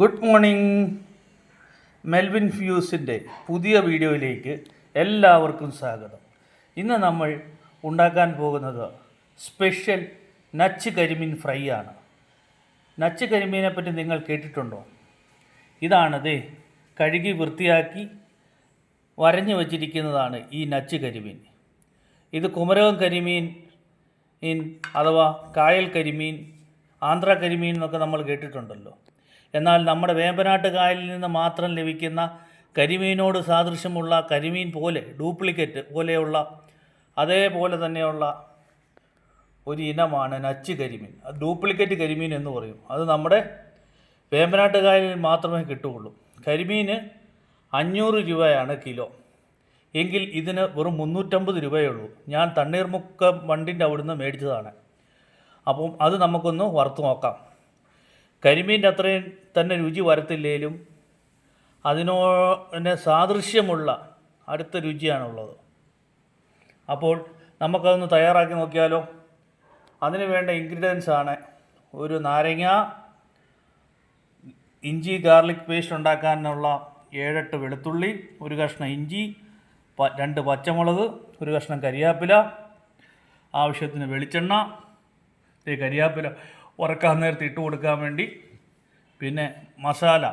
Good morning Melvin ഫ്യൂസിന്റെ പുതിയ വീഡിയോയിലേക്ക് എല്ലാവർക്കും സ്വാഗതം. ഇന്ന് നമ്മൾ ഉണ്ടാക്കാൻ പോകുന്നത് സ്പെഷ്യൽ നച്ച് കരിമീൻ ഫ്രൈ ആണ്. നച്ച് കരിമീനെ പറ്റി നിങ്ങൾ കേട്ടിട്ടുണ്ടോ? ഇതാണത് കഴുകി വൃത്തിയാക്കി വരഞ്ഞു വച്ചിരിക്കുന്നതാണ് ഈ നച്ച് കരിമീൻ. ഇത് കുമരകം കരിമീൻ അഥവാ കായൽ കരിമീൻ ആന്ധ്ര കരിമീൻ എന്നൊക്കെ നമ്മൾ കേട്ടിട്ടുണ്ടല്ലോ. എന്നാൽ നമ്മുടെ വേമ്പനാട്ട് കായലിൽ നിന്ന് മാത്രം ലഭിക്കുന്ന കരിമീനോട് സാദൃശ്യമുള്ള കരിമീൻ പോലെ ഡ്യൂപ്ലിക്കേറ്റ് പോലെയുള്ള അതേപോലെ തന്നെയുള്ള ഒരു ഇനമാണ് നച്ച് കരിമീൻ. ഡ്യൂപ്ലിക്കേറ്റ് കരിമീൻ എന്ന് പറയും. അത് നമ്മുടെ വേമ്പനാട്ട് കായലിൽ മാത്രമേ കിട്ടുകയുള്ളൂ. കരിമീൻ അഞ്ഞൂറ് രൂപയാണ് കിലോ. എങ്കിൽ ഇതിന് വെറും മുന്നൂറ്റമ്പത് രൂപയേ ഉള്ളൂ. ഞാൻ തണ്ണീർമുക്ക വണ്ടിന്റെ അവിടുന്ന് മേടിച്ചതാണ്. അപ്പം അത് നമുക്കൊന്ന് വറുത്ത് നോക്കാം. കരിമീന്റെ അത്രയും തന്നെ രുചി വരത്തില്ലേലും അതിനോട് സാദൃശ്യമുള്ള അടുത്ത രുചിയാണുള്ളത്. അപ്പോൾ നമുക്കതൊന്ന് തയ്യാറാക്കി നോക്കിയാലോ? അതിന് വേണ്ട ഇൻഗ്രീഡിയൻസ് ആണ് ഒരു നാരങ്ങ ഇഞ്ചി ഗാർലിക് പേസ്റ്റ് ഉണ്ടാക്കാനുള്ള ഏഴെട്ട് വെളുത്തുള്ളി ഒരു കഷ്ണം ഇഞ്ചി രണ്ട് പച്ചമുളക് ഒരു കഷ്ണം കരിയാപ്പില ആവശ്യത്തിന് വെളിച്ചെണ്ണ കരിയാപ്പില. ഉറക്കാൻ നേരത്ത് ഇട്ട് കൊടുക്കാൻ വേണ്ടി. പിന്നെ മസാല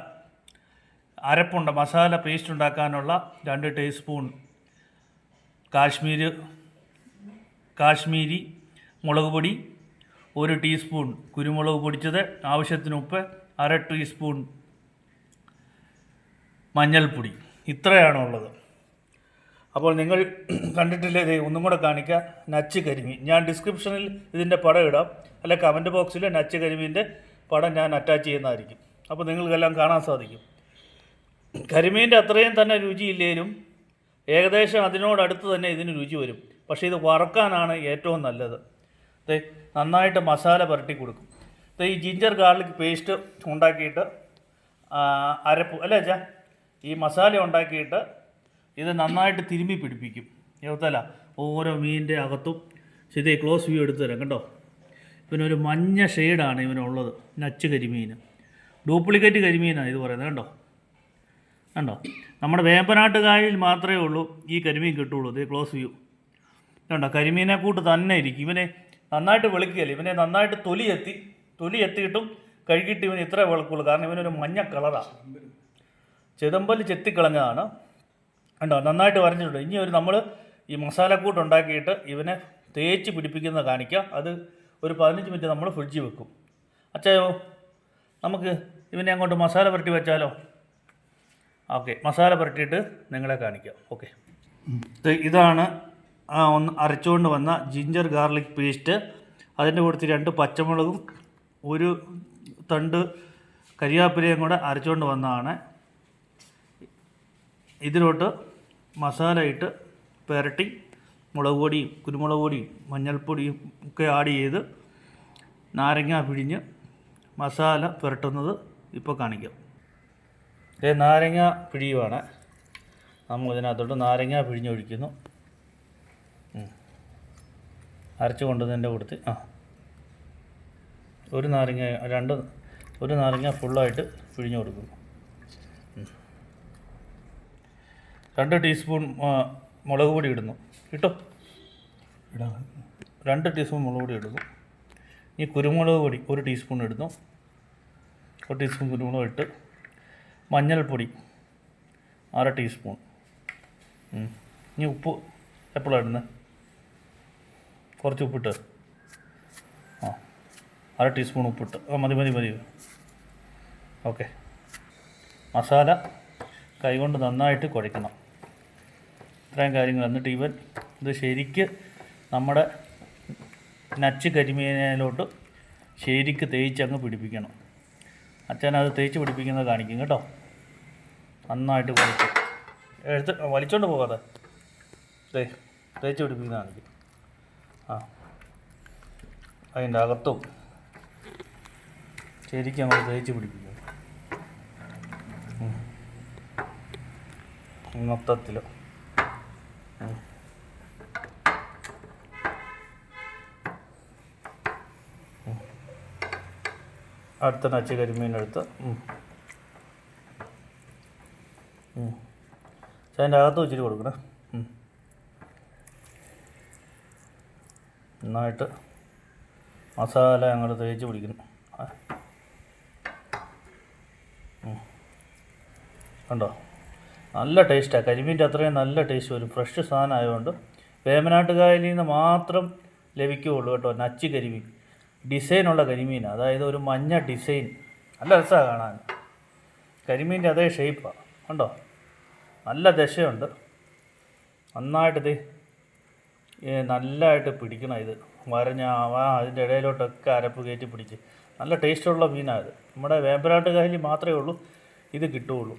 അരപ്പുണ്ട മസാല പേസ്റ്റ് ഉണ്ടാക്കാനുള്ള രണ്ട് ടീസ്പൂൺ കാശ്മീര് കാശ്മീരി മുളക് പൊടി ഒരു ടീസ്പൂൺ കുരുമുളക് പൊടിച്ചത് ആവശ്യത്തിന് ഉപ്പ് അര ടീസ്പൂൺ മഞ്ഞൾപ്പൊടി. ഇത്രയാണുള്ളത്. അപ്പോൾ നിങ്ങൾ കണ്ടിട്ടില്ലേ ഒന്നും കൂടെ കാണിക്കുക നച്ച് കരിമി. ഞാൻ ഡിസ്ക്രിപ്ഷനിൽ ഇതിന്റെ പടം ഇടാം. അല്ലെ കമന്റ് ബോക്സിൽ നച്ച് കരിമീന്റെ പടം ഞാൻ അറ്റാച്ച് ചെയ്യുന്നതായിരിക്കും. അപ്പോൾ നിങ്ങൾക്കെല്ലാം കാണാൻ സാധിക്കും. കരിമീന്റെ അത്രയും തന്നെ രുചിയില്ലേലും ഏകദേശം അതിനോടടുത്ത് തന്നെ ഇതിന് രുചി വരും. പക്ഷേ ഇത് വറക്കാനാണ് ഏറ്റവും നല്ലത്. അതെ നന്നായിട്ട് മസാല പുരട്ടി കൊടുക്കും. അപ്പോൾ ഈ ജിഞ്ചർ ഗാർലിക് പേസ്റ്റ് ഉണ്ടാക്കിയിട്ട് അരപ്പ് അല്ലേ അച്ഛാ? ഈ മസാല ഉണ്ടാക്കിയിട്ട് ഇത് നന്നായിട്ട് തിരുമ്പി പിടിപ്പിക്കും. എഴുത്തല്ല ഓരോ മീനിന്റെ അകത്തും ശരി ക്ലോസ് വ്യൂ എടുത്തു തരാം കണ്ടോ? ഇവനൊരു മഞ്ഞ ഷെയ്ഡാണ് ഇവനുള്ളത്. നച്ച് കരിമീൻ. ഡ്യൂപ്ലിക്കേറ്റ് കരിമീനാണ് ഇത് പറയുന്നത് കണ്ടോ? കണ്ടോ? നമ്മുടെ വേമ്പനാട്ട് കായലിൽ മാത്രമേ ഉള്ളൂ ഈ കരിമീൻ കിട്ടുള്ളൂ. ഇത് ക്ലോസ് വ്യൂ കണ്ടോ? കരിമീനെ കൂട്ട് തന്നെ ഇരിക്കും. ഇവനെ നന്നായിട്ട് വെളുക്കുകയല്ല? ഇവനെ നന്നായിട്ട് തൊലി എത്തി തൊലി എത്തിയിട്ടും കഴുകിയിട്ട് ഇവന് ഇത്രേ വെളുക്കുള്ളൂ. കാരണം ഇവനൊരു മഞ്ഞ കളറാണ് ചെതമ്പൽ ചെത്തിക്കളഞ്ഞതാണ്. കണ്ടോ? നന്നായിട്ട് വരഞ്ഞിട്ടുണ്ട്. ഇനി ഒരു നമ്മൾ ഈ മസാലക്കൂട്ട് ഉണ്ടാക്കിയിട്ട് ഇവനെ തേച്ച് പിടിപ്പിക്കുന്നത് കാണിക്കുക അത് ഒരു പതിനഞ്ച് മിനിറ്റ് നമ്മൾ ഫ്രിഡ്ജിൽ വെക്കും. അച്ചായോ നമുക്ക് ഇവനെ അങ്ങോട്ട് മസാല പുരട്ടി വെച്ചാലോ? ഓക്കെ മസാല പുരട്ടിയിട്ട് നിങ്ങളെ കാണിക്കാം. ഓക്കെ. ഇതാണ് ഒന്ന് അരച്ചുകൊണ്ട് വന്ന ജിഞ്ചർ ഗാർലിക് പേസ്റ്റ്. അതിന്റെ കൂട്ടത്തിൽ രണ്ട് പച്ചമുളകും ഒരു തണ്ട് കരിയാപ്പിലയും കൂടെ അരച്ചുകൊണ്ട് വന്നതാണ്. ഇതിലോട്ട് മസാല ഇട്ട് പുരട്ടി മുളക് പൊടിയും കുരുമുളക് പൊടിയും മഞ്ഞൾപ്പൊടിയും ഒക്കെ ആഡ് ചെയ്ത് നാരങ്ങ പിഴിഞ്ഞ് മസാല പുരട്ടുന്നത് ഇപ്പോൾ കാണിക്കാം. ഇത് നാരങ്ങ പിഴിയുവാണ്. നമ്മൾ ഇതിനകത്തോട്ട് നാരങ്ങ പിഴിഞ്ഞൊഴിക്കുന്നു. അരച്ച് കൊണ്ടുവന്നതിന്റെ കൊടുത്ത് ആ. ഒരു നാരങ്ങ രണ്ട് ഒരു നാരങ്ങ ഫുള്ളായിട്ട് പിഴിഞ്ഞു കൊടുക്കുന്നു. രണ്ട് ടീസ്പൂൺ മുളക് പൊടി ഇടുന്നു. കിട്ടോ രണ്ട് ടീസ്പൂൺ മുളക് പൊടി ഇടുന്നു. ഈ കുരുമുളക് പൊടി ഒരു ടീസ്പൂൺ ഇടുന്നു. ഒരു ടീസ്പൂൺ കുരുമുളക് ഇട്ട് മഞ്ഞൾപ്പൊടി അര ടീസ്പൂൺ. ഇനി ഉപ്പ് എപ്പോഴാണ് ഇടുന്നത് കുറച്ച് ഉപ്പിട്ട്. ആ. അര ടീസ്പൂൺ ഉപ്പിട്ട്. ആ മതി മതി മതി. ഓക്കെ. മസാല കൈകൊണ്ട് നന്നായിട്ട് കുഴയ്ക്കണം. ഇത്രയും കാര്യങ്ങൾ. എന്നിട്ട് ഇവൻ ഇത് ശരിക്ക് നമ്മുടെ നച്ച് കരിമീനിലോട്ട് ശരിക്ക് തേച്ചങ്ങ് പിടിപ്പിക്കണം. അച്ഛൻ അത് തേച്ച് പിടിപ്പിക്കുന്നത് കാണിക്കും കേട്ടോ. നന്നായിട്ട് വലിച്ച്. എടുത്ത് വലിച്ചോണ്ട് പോകാതെ തേ തേച്ച് പിടിപ്പിക്കുന്നത് കാണിക്കും. ആ. അതിന്റെ അകത്തും ശരിക്കും നമ്മൾ തേച്ച് പിടിപ്പിക്കും ഉം. അടുത്ത നച്ച് കരിമീനെടുത്ത് ഉം. ഉം. അതിന്റെ അകത്ത് വെച്ചിട്ട് കൊടുക്കണേ നന്നായിട്ട് മസാല അങ്ങോട്ട് തേച്ച് പിടിക്കുന്നു. കണ്ടോ നല്ല ടേസ്റ്റാണ് കരിമീന്റെ അത്രയും നല്ല ടേസ്റ്റ് വരും. ഫ്രഷ് സാധനം ആയതുകൊണ്ട് വേമനാട്ടുകായലിൽ നിന്ന് മാത്രം ലഭിക്കുകയുള്ളൂ കേട്ടോ. നച്ച് കരിമീൻ. ഡിസൈനുള്ള കരിമീനാണ് അതായത് ഒരു മഞ്ഞ ഡിസൈൻ. നല്ല രസമാണ് കാണാൻ. കരിമീന്റെ അതേ ഷേപ്പാണ് കണ്ടോ? നല്ല ദശയുണ്ട്. നന്നായിട്ടിത് നല്ലതായിട്ട് പിടിക്കണം ഇത്. വരഞ്ഞ അതിന്റെ ഇടയിലോട്ടൊക്കെ അരപ്പ് കയറ്റി പിടിച്ച്. നല്ല ടേസ്റ്റുള്ള മീനാണ് ഇത്. നമ്മുടെ വേമ്പനാട്ട് കായലിൽ മാത്രമേ ഉള്ളൂ. ഇത് കിട്ടുകയുള്ളൂ.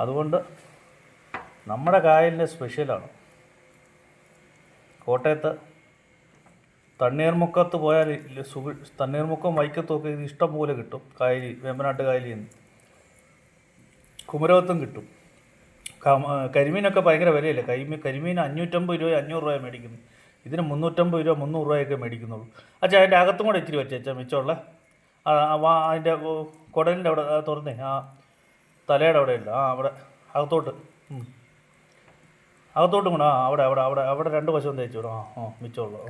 അതുകൊണ്ട് നമ്മുടെ കായലിന്റെ സ്പെഷ്യലാണ്. കോട്ടയത്ത് തണ്ണീർമുക്കത്ത് പോയാൽ സുഖ തണ്ണീർമുക്കം വൈക്കത്തുമൊക്കെ ഇത് ഇഷ്ടം പോലെ കിട്ടും. കായലി വേമ്പനാട്ട് കായലിൽ നിന്ന്. കുമരകത്തും കിട്ടും. കരിമീനൊക്കെ ഭയങ്കര വിലയല്ലേ? കരിമീൻ കരിമീൻ അഞ്ഞൂറ്റമ്പത് രൂപ അഞ്ഞൂറ് രൂപ മേടിക്കുന്നു ഇതിന് മുന്നൂറ്റമ്പത് രൂപ മുന്നൂറ് രൂപയൊക്കെ മേടിക്കുന്നുള്ളൂ. അച്ഛാ അതിന്റെ അകത്തും കൂടെ ഇച്ചിരി വെച്ചേച്ചാ മിച്ചമുള്ള? അതിന്റെ കുടലിന്റെ അവിടെ തുറന്നേ. ആ തലയുടെ അവിടെ ഇല്ല. ആ അവിടെ അകത്തോട്ട്. അകത്തോട്ടും കൂടെ ആ അവിടെ അവിടെ അവിടെ അവിടെ രണ്ട് വശവും തേച്ച് വിടും. ആ ആ മിച്ചമുള്ളൂ.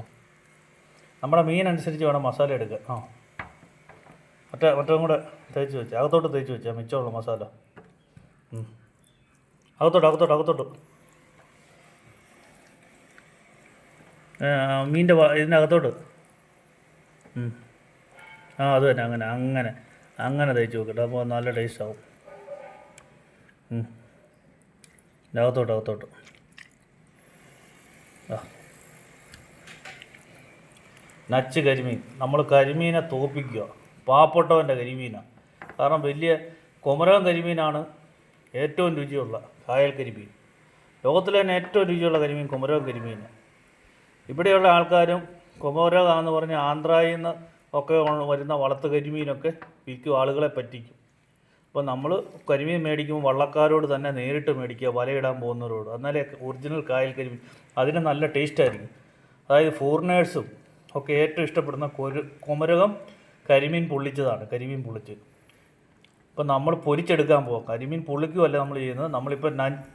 നമ്മുടെ മീൻ അനുസരിച്ച് വേണം മസാല എടുക്കുക ആ. മറ്റേ മറ്റേ കൂടെ തേച്ച് വെച്ച് അകത്തോട്ട് തേച്ച് വെച്ചാൽ മിച്ചമുള്ളു മസാല. അകത്തോട്ട് അകത്തോട്ട് അകത്തോട്ട്. മീന്റെ ഇതിന്റെ അകത്തോട്ട്. ആ അത് തന്നെ അങ്ങനെ അങ്ങനെ അങ്ങനെ തേച്ച് നോക്കട്ടെ അപ്പോൾ നല്ല ടേസ്റ്റ് ആവും. അകത്തോട്ട് അകത്തോട്ട്. നച്ച് കരിമീൻ. നമ്മൾ കരിമീനെ തോപ്പിക്കുക. പാവപ്പെട്ടവന്റെ കരിമീനാണ് കാരണം വലിയ കുമരകം കരിമീനാണ് ഏറ്റവും രുചിയുള്ള കായൽ കരിമീൻ. ലോകത്തിലെ തന്നെ ഏറ്റവും രുചിയുള്ള കരിമീൻ കുമരകം കരിമീനാണ് ഇവിടെയുള്ള ആൾക്കാരും കുമരകാന്ന് പറഞ്ഞ് ആന്ധ്രയിൽ നിന്ന് ഒക്കെ വരുന്ന വളർത്ത് കരിമീനൊക്കെ വിൽക്കും ആളുകളെ പറ്റിക്കും. അപ്പോൾ നമ്മൾ കരിമീൻ മേടിക്കുമ്പോൾ വള്ളക്കാരോട് തന്നെ നേരിട്ട് മേടിക്കുക വലയിടാൻ പോകുന്നവരോട്. എന്നാലേ ഒറിജിനൽ കായൽ കരിമീൻ അതിന് നല്ല ടേസ്റ്റ് ആയിരിക്കും. അതായത് ഫോറിനേഴ്സും ഒക്കെ ഏറ്റവും ഇഷ്ടപ്പെടുന്ന കൊരു കുമരകം കരിമീൻ പൊള്ളിച്ചതാണ് കരിമീൻ പൊള്ളിച്ച്. ഇപ്പം നമ്മൾ പൊരിച്ചെടുക്കാൻ പോകാം കരിമീൻ പൊള്ളിക്കുകയല്ല നമ്മൾ ചെയ്യുന്നത്. നമ്മളിപ്പോൾ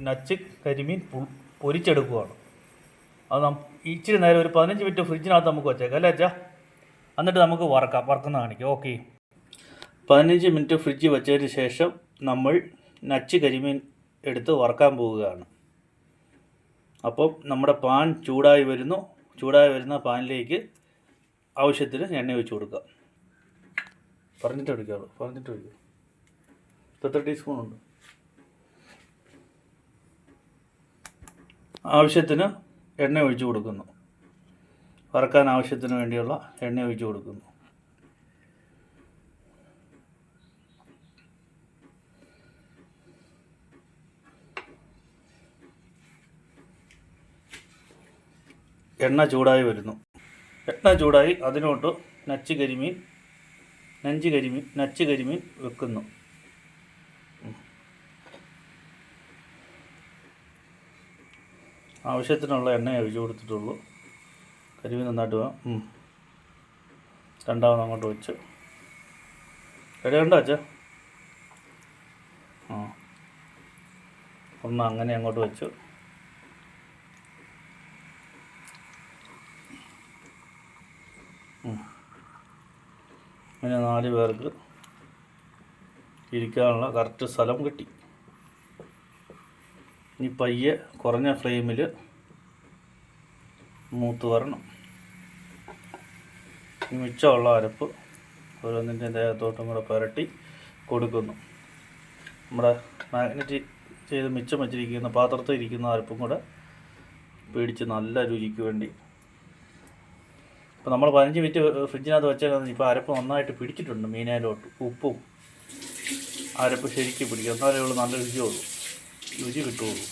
നച്ച് കരിമീൻ പൊരിച്ചെടുക്കുകയാണ് അത് നം ഇച്ചിരി നേരം ഒരു പതിനഞ്ച് മിനിറ്റ് ഫ്രിഡ്ജിനകത്ത് നമുക്ക് വെച്ചേക്കാം. അല്ലേ അച്ഛാ? എന്നിട്ട് നമുക്ക് വറക്കാം വറക്കുന്ന കാണിക്കാം. ഓക്കെ. പതിനഞ്ച് മിനിറ്റ് ഫ്രിഡ്ജ് വെച്ചതിന് ശേഷം നമ്മൾ നച്ച് കരിമീൻ എടുത്ത് വറക്കാൻ പോവുകയാണ്. അപ്പം നമ്മുടെ പാൻ ചൂടായി വരുന്നു. ചൂടായി വരുന്ന പാനിലേക്ക് ആവശ്യത്തിന് എണ്ണ ഒഴിച്ച് കൊടുക്കുക. പറഞ്ഞിട്ട് ഒഴിക്കാവുള്ളൂ പറഞ്ഞിട്ട് ഒഴിക്കുക എത്ര ടീസ്പൂൺ ഉണ്ട്. ആവശ്യത്തിന് എണ്ണ ഒഴിച്ചു കൊടുക്കുന്നു. വറക്കാൻ ആവശ്യത്തിന് വേണ്ടിയുള്ള എണ്ണ ഒഴിച്ചു കൊടുക്കുന്നു. എണ്ണ ചൂടായി വരുന്നു. എണ്ണ ചൂടായി അതിനോട്ട് നച്ച് കരിമീൻ നഞ്ച് കരിമീൻ നച്ച് കരിമീൻ വെക്കുന്നു. ആവശ്യത്തിനുള്ള എണ്ണ ഒഴിച്ചു കൊടുത്തിട്ടുള്ളൂ. കരിമീൻ നന്നായിട്ട് വേണം. രണ്ടാമത് അങ്ങോട്ട് വെച്ച്. ഉണ്ടോ അച്ഛാ? ആ. ഒന്ന് അങ്ങനെ അങ്ങോട്ട് വെച്ചു. അങ്ങനെ നാല് പേർക്ക് ഇരിക്കാനുള്ള കറക്റ്റ് സ്ഥലം കിട്ടി. ഇനി പയ്യെ കുറഞ്ഞ ഫ്രെയിമിൽ മൂത്ത് വരണം. ഈ മിച്ചമുള്ള അരപ്പ് ഓരോന്നിന്റെ ദേഹത്തോട്ടും കൂടെ പുരട്ടി കൊടുക്കുന്നു. നമ്മുടെ മാഗ്നറ്റ് ചെയ്ത് മിച്ചം വെച്ചിരിക്കുന്ന പാത്രത്തിൽ ഇരിക്കുന്ന അരപ്പും കൂടെ പേടിച്ച് നല്ല രുചിക്ക് വേണ്ടി ഇപ്പോൾ നമ്മൾ പതിനഞ്ച് മിനിറ്റ് ഫ്രിഡ്ജിനകത്ത് വെച്ചാൽ ഇപ്പോൾ അരപ്പ് നന്നായിട്ട് പിടിച്ചിട്ടുണ്ട് മീനയിലോട്ട് ഉപ്പും. അരപ്പ് ശരിക്കും പിടിക്കും. എന്നാലേ ഉള്ളൂ നല്ല രുചിയുള്ളൂ രുചി കിട്ടുള്ളൂ.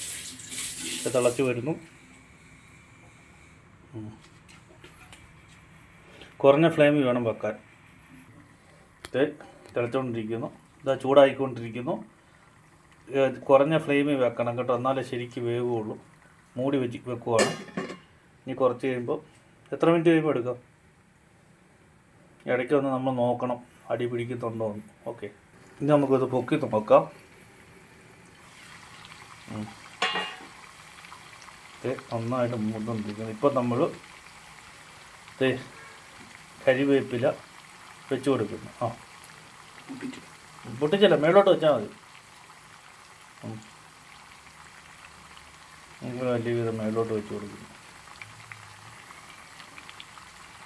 ഇത് തിളച്ച് വരുന്നു. കുറഞ്ഞ ഫ്ലെയിമിൽ വേണം വെക്കാൻ. ഇത് തിളച്ചുകൊണ്ടിരിക്കുന്നു ഇതാ ചൂടായിക്കൊണ്ടിരിക്കുന്നു. കുറഞ്ഞ ഫ്ലെയിമിൽ വെക്കണം കേട്ടോ. എന്നാലേ ശരിക്കും വേവുള്ളൂ. മൂടി വെച്ച് വെക്കുവാണ്. ഇനി കുറച്ച് കഴിയുമ്പോൾ എത്ര മിനിറ്റ് കഴിയുമ്പോൾ എടുക്കാം? ഇടയ്ക്ക് ഒന്ന് നമ്മൾ നോക്കണം അടി പിടിക്കുന്നുണ്ടോ എന്ന്. ഓക്കെ. ഇനി നമുക്കിത് പൊക്കി നോക്കാം. നന്നായിട്ട് മൂന്നുകൊണ്ടിരിക്കുന്നു ഇപ്പം നമ്മൾ ദേ കരിവേപ്പില വെച്ച് കൊടുക്കുന്നു. ആ. പൊട്ടിച്ചല്ല മേളോട്ട് വെച്ചാൽ മതി. വലിയ വിധം മേളോട്ട് വെച്ച് കൊടുക്കുന്നു.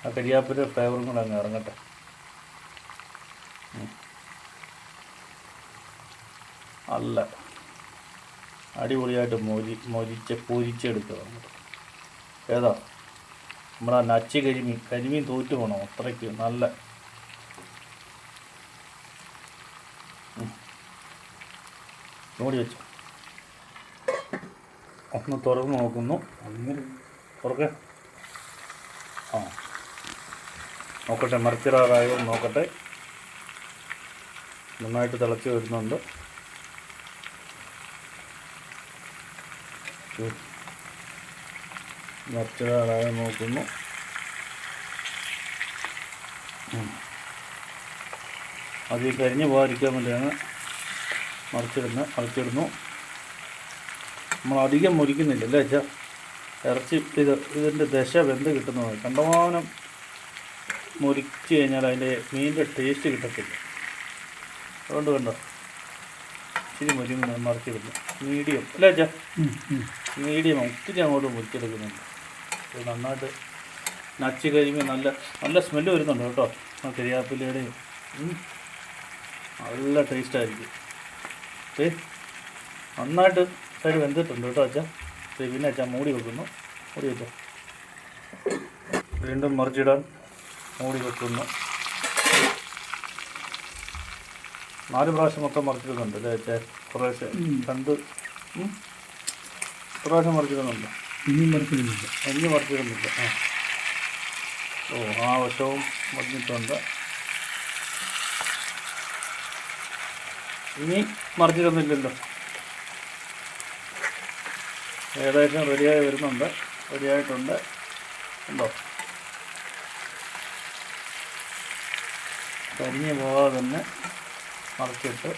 ആ കരിയാപ്പിന്റെ ഫ്ലേവറും കൂടെ അങ്ങ് ഇറങ്ങട്ടെ. അല്ല അടിപൊളിയായിട്ട് മോരി മൊരിച്ച് പൊരിച്ചെടുക്കുക. ഏതാ? നമ്മുടെ നച്ച് കരിമീൻ കരിമീൻ തോറ്റു പോകണം അത്രയ്ക്ക് നല്ല. മൂടി വെച്ചു. ഒന്ന് തുറന്ന് നോക്കുന്നു. തുറക്കേ. ആ. നോക്കട്ടെ മറിച്ചിടാറായോ നോക്കട്ടെ. നന്നായിട്ട് തിളച്ച് വരുന്നുണ്ട്. മറിച്ചിടാറായോ നോക്കുന്നു. അത് ഈ കരിഞ്ഞ് പോകാതിരിക്കാൻ വേണ്ടിയാണ് മറിച്ചിടുന്നത് മറിച്ചിടുന്നു നമ്മൾ അധികം മുരിക്കുന്നില്ല അല്ലേ അച്ഛാ? ഇറച്ചി ഇത് ഇതിന്റെ ദശ വെന്ത് കിട്ടുന്നതാണ്. കണ്ടമാനം മുരിച്ച് കഴിഞ്ഞാൽ അതിന്റെ മീനിന്റെ ടേസ്റ്റ് കിട്ടത്തില്ല. അതുകൊണ്ട് കണ്ടോ? ഇച്ചിരി മുരിങ്ങ മറിച്ചിടുന്നു. മീഡിയം. അല്ലേ അച്ഛാ? മീഡിയം ഒത്തിരി അങ്ങോട്ട് മുറിച്ചെടുക്കുന്നുണ്ട്. അത് നന്നായിട്ട് നച്ച് കഴിയുമ്പോൾ നല്ല നല്ല സ്മെല്ല് വരുന്നുണ്ട് കേട്ടോ. ആ കരിയാപ്പിലയുടെയും. നല്ല ടേസ്റ്റായിരിക്കും ഏ നന്നായിട്ട് സൈഡ് വെന്തിട്ടുണ്ട് കേട്ടോ അച്ഛാ. പിന്നെ അച്ഛാ മൂടി വെക്കുന്നു. മൂടി വെച്ചോ. വീണ്ടും മറിച്ചിടാൻ മൂടി വെക്കുന്നു. നാല് പ്രാവശ്യം മൊത്തം മറിച്ചിടുന്നുണ്ട് അല്ലേ ചേ കുറേശ്ശെ. രണ്ട്. പ്രാവശ്യം മറിച്ചിടുന്നുണ്ട്. ഇനിയും മറിച്ചിടുന്നില്ല. എഞ്ഞ് മറിച്ചിടുന്നില്ല. ആ. ഓ ആ വശവും മറിഞ്ഞിട്ടുണ്ട്. ഇനി മറിച്ചിടുന്നില്ലല്ലോ. ഏകദേശം റെഡിയായി വരുന്നുണ്ട്. റെഡിയായിട്ടുണ്ട് ഉണ്ടോ? കരിഞ്ഞ് പോകാതെ തന്നെ മറച്ചിട്ട്.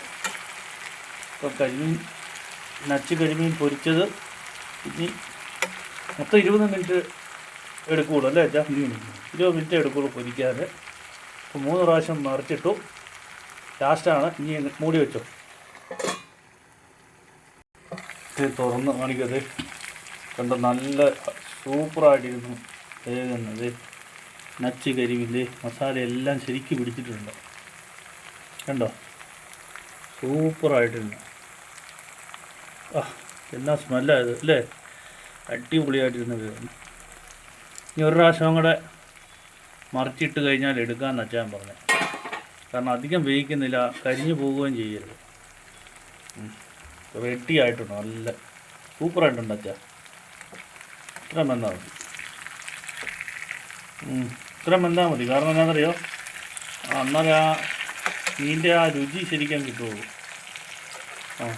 ഇപ്പോൾ കരിമീൻ നച്ച് കരിമീൻ പൊരിച്ചത് ഇനി മൊത്തം ഇരുപത് മിനിറ്റ് എടുക്കുള്ളൂ അല്ലേ അച്ഛാ? ഇരുപത് മിനിറ്റ്. എടുക്കുകയുള്ളൂ പൊരിക്കാൻ അപ്പോൾ മൂന്ന് പ്രാവശ്യം മറിച്ചിട്ടു. ലാസ്റ്റാണ്. ഇനി മൂടി വെച്ചോ. ഇത് തുറന്ന് കാണിക്കത് കണ്ട നല്ല സൂപ്പറായിട്ടിരുന്നു വേകുന്നത് നച്ച് കരിവിന്റെ മസാല എല്ലാം ശരിക്കും പിടിച്ചിട്ടുണ്ട്. കണ്ടോ? സൂപ്പറായിട്ടുണ്ട്. ആ എന്നാ സ്മെല്ലായത് അല്ലേ? അടിപൊളിയായിട്ടിരുന്ന് വേകുന്നു ഇനി ഒരു പ്രാവശ്യം കൂടെ മറിച്ചിട്ട് കഴിഞ്ഞാൽ എടുക്കാമെന്ന് അച്ഛൻ പറഞ്ഞത് കാരണം അധികം വേവിക്കുന്നില്ല കരിഞ്ഞു പോവുകയും ചെയ്യരുത്. റെഡി ആയിട്ടുണ്ട് നല്ല. സൂപ്പറായിട്ടുണ്ട് അച്ഛാ. ഇത്ര മെന്താ മതി വന്നാൽ മതി. കാരണം എന്താണെന്നറിയോ? എന്നാലേ ആ മീനിന്റെ ആ രുചി ശരിക്കും കിട്ടുള്ളൂ ആ.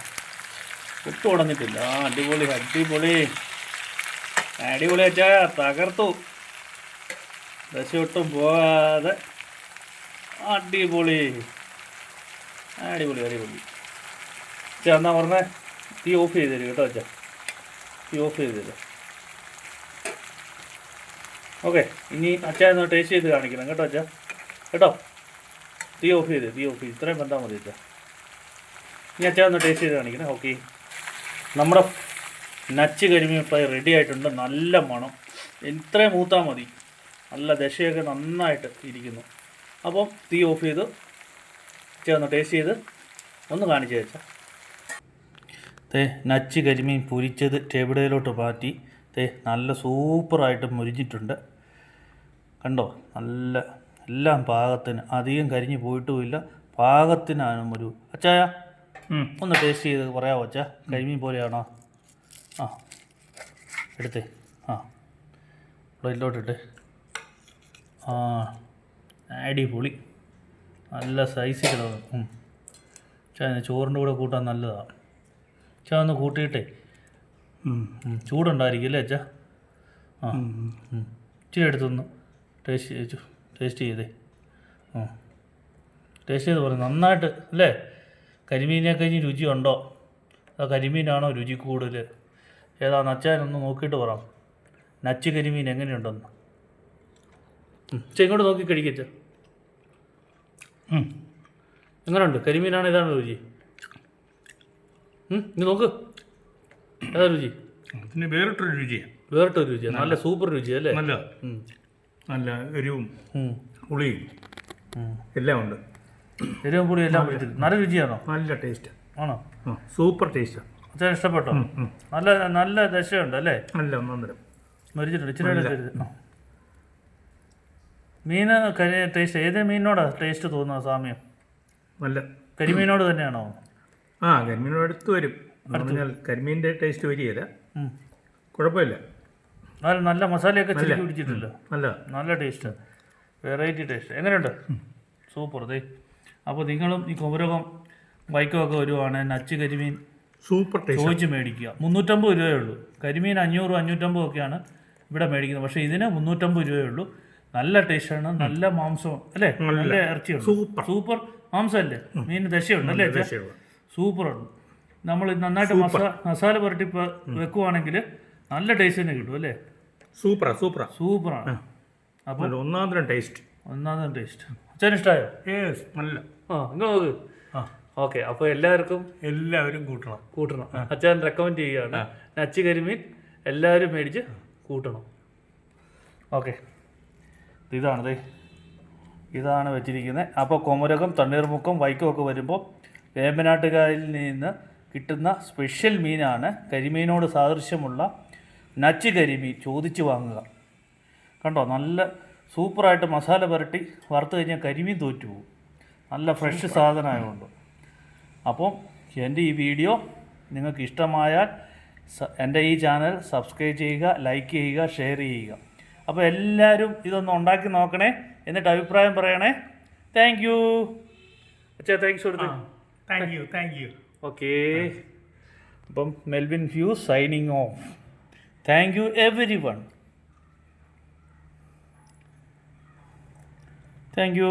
ഒട്ടും ഉടഞ്ഞിട്ടില്ല. ആ അടിപൊളി അടിപൊളി. അടിപൊളി അച്ഛാ തകർത്തു. ദശ ഒട്ടും പോകാതെ. അടിപൊളി. അടിപൊളി അടിപൊളി. അച്ഛാ എന്നാ പറഞ്ഞേ? തീ ഓഫ് ചെയ്ത് തരും കേട്ടോ അച്ഛാ. തീ ഓഫ് ചെയ്ത് തരും. ഓക്കെ ഇനി അച്ഛൻ ഒന്ന് ടേസ്റ്റ് ചെയ്ത് കാണിക്കണം. കേട്ടോ അച്ഛാ? കേട്ടോ? തീ ഓഫ് ചെയ്ത് തീ ഓഫ് ചെയ്ത്. ഇത്രയും ബന്ധാൽ മതി അച്ഛാ. ഇനി അച്ഛാ ഒന്ന് ടേസ്റ്റ് ചെയ്ത് കാണിക്കണം. ഓക്കെ നമ്മുടെ നച്ച് കരിമീൻ ഫ്രൈ റെഡി ആയിട്ടുണ്ട്. നല്ല മണം. ഇത്രയും മൂത്താൽ മതി. നല്ല ദശയൊക്കെ നന്നായിട്ട് ഇരിക്കുന്നു. അപ്പം തീ ഓഫ് ചെയ്ത് അച്ഛാ ഒന്ന് ടേസ്റ്റ് ചെയ്ത് ഒന്ന് കാണിച്ചു അച്ഛാ. തേ നച്ച് കരിമീൻ പൊരിച്ചത് ടേബിളിലോട്ട് മാറ്റി. തേ നല്ല സൂപ്പറായിട്ട് മുരിഞ്ഞിട്ടുണ്ട്. കണ്ടോ? നല്ല എല്ലാം പാകത്തിന് അധികം കരിഞ്ഞു പോയിട്ടുമില്ല. പാകത്തിനാണ് ഒരു അച്ചായ ഒന്ന് ടേസ്റ്റ് ചെയ്ത് പറയാമോ അച്ഛാ കരിമീൻ പോലെയാണോ? ആ. എടുത്തേ. ആ. പ്ലേറ്റിലോട്ടിട്ട്. ആ. അടിപൊളി. നല്ല സൈസ് കിടന്നു ചാ ചോറിന്റെ കൂടെ കൂട്ടാൻ നല്ലതാണ് ചാ ഒന്ന് കൂട്ടിയിട്ടേ. ചൂടുണ്ടായിരിക്കും അല്ലേ അച്ഛാ ആ. ഇച്ചിരി എടുത്തൊന്ന് ടേസ്റ്റ് ചെയ്തു ടേസ്റ്റ് ചെയ്തേ. ആ. ടേസ്റ്റ് ചെയ്ത് പറഞ്ഞു നന്നായിട്ട് അല്ലേ? കരിമീനെ കഴിഞ്ഞ് രുചിയുണ്ടോ? അതോ കരിമീനാണോ രുചി കൂടുതൽ ഏതാ നച്ചാനൊന്ന് നോക്കിയിട്ട് പറ. നച്ച് കരിമീൻ എങ്ങനെയുണ്ടെന്ന്. ചെ ഇങ്ങോട്ട് നോക്കി കഴിക്കച്ച എങ്ങനെയുണ്ട്? കരിമീനാണ് ഇതാണ് രുചി? ഇനി നോക്ക്. ഏതാ രുചി? പിന്നെ വേറിട്ടൊരു രുചിയാണ് വേറിട്ടൊരു രുചിയാണ് നല്ല സൂപ്പർ രുചി അല്ലേ? നല്ല. നല്ല എരിവും പുളിയും എല്ലാം ഉണ്ട്. എരിവും പുളിയും എല്ലാം നല്ല രുചിയാണോ? നല്ല ടേസ്റ്റ് ആണോ? സൂപ്പർ ടേസ്റ്റാണ് അച്ഛൻ ഇഷ്ടപ്പെട്ടോ? നല്ല നല്ല ദശയുണ്ട് അല്ലേ? നല്ല ഒന്നൊന്നര. മരിച്ചിട്ടുണ്ട് ഇച്ചിരി. മീന് കരി ടേസ്റ്റ് ഏത് മീനിനോടാ ടേസ്റ്റ് തോന്നുന്നത് സാമ്യം? നല്ല. കരിമീനോട് തന്നെയാണോ? ആ കരിമീനോട് അടുത്ത് വരും. കരിമീന്റെ ടേസ്റ്റ് വരികയില്ല. കുഴപ്പമില്ല. നല്ല നല്ല മസാലയൊക്കെ ചില്ലി പിടിച്ചിട്ടില്ല? നല്ല. നല്ല ടേസ്റ്റ്. വെറൈറ്റി ടേസ്റ്റ് എങ്ങനെയുണ്ട്? സൂപ്പർ ദേ. അപ്പോൾ നിങ്ങളും ഈ കുമരകം വൈക്കമൊക്കെ വരുവാണ്. നച്ച് കരിമീൻ സൂപ്പർ ടേസ്റ്റ് ചോദിച്ച് മേടിക്കുക. മുന്നൂറ്റമ്പത് രൂപയേ ഉള്ളൂ. കരിമീൻ അഞ്ഞൂറ് അഞ്ഞൂറ്റമ്പത് ഒക്കെയാണ് ഇവിടെ മേടിക്കുന്നത്. പക്ഷേ ഇതിന് മുന്നൂറ്റമ്പത് രൂപയേ ഉള്ളൂ. നല്ല ടേസ്റ്റാണ് നല്ല മാംസം അല്ലേ? നല്ല ഇറച്ചിയുണ്ട്. Super super മാംസമല്ലേ? മീൻ ദശയുണ്ട് അല്ലേ അച്ഛാ? സൂപ്പറാണ് നമ്മൾ നന്നായിട്ട് മസാല മസാല പുരട്ടി വെക്കുവാണെങ്കിൽ നല്ല ടേസ്റ്റ് തന്നെ കിട്ടും അല്ലേ? സൂപ്പറാ സൂപ്പറാ. സൂപ്പറാണ് അപ്പോൾ ഒന്നാം ഒന്നാന്തരം ടേസ്റ്റ് ഒന്നാമത്തെ ടേസ്റ്റ് അച്ഛൻ ഇഷ്ടമായോ ഏസ് നല്ല. ആ ഇങ്ങ് നോക്ക്. ആ. ഓക്കെ അപ്പോൾ എല്ലാവർക്കും എല്ലാവരും കൂട്ടണം. കൂട്ടണം. അച്ഛൻ റെക്കമെൻഡ് ചെയ്യുകയാണ്. നച്ച് കരിമീൻ എല്ലാവരും മേടിച്ച് കൂട്ടണം. ഓക്കെ. ഇതാണത് ഇതാണ് വെച്ചിരിക്കുന്നത് അപ്പോൾ കൊമരകം തണ്ണീർമുക്കം വൈക്കമൊക്കെ വരുമ്പോൾ വേമ്പനാട്ടുകാരിൽ നിന്ന് കിട്ടുന്ന സ്പെഷ്യൽ മീനാണ്. കരിമീനോട് സാദൃശ്യമുള്ള നച്ച് കരിമി ചോദിച്ച് വാങ്ങുക. കണ്ടോ? നല്ല സൂപ്പറായിട്ട് മസാല പുരട്ടി വറുത്ത് കഴിഞ്ഞാൽ കരിമീൻ തോറ്റു പോകും. നല്ല ഫ്രഷ് സാധനമായതുകൊണ്ട്. അപ്പം എന്റെ ഈ വീഡിയോ നിങ്ങൾക്ക് ഇഷ്ടമായാൽ എന്റെ ഈ ചാനൽ സബ്സ്ക്രൈബ് ചെയ്യുക ലൈക്ക് ചെയ്യുക ഷെയർ ചെയ്യുക. അപ്പോൾ എല്ലാവരും ഇതൊന്ന് ഉണ്ടാക്കി നോക്കണേ. എന്നിട്ട് അഭിപ്രായം പറയണേ. താങ്ക് യു അച്ഛാ താങ്ക്സ് കൊടുത്തു thank you thank you okay അപ്പം Melvin few signing off thank you everyone thank you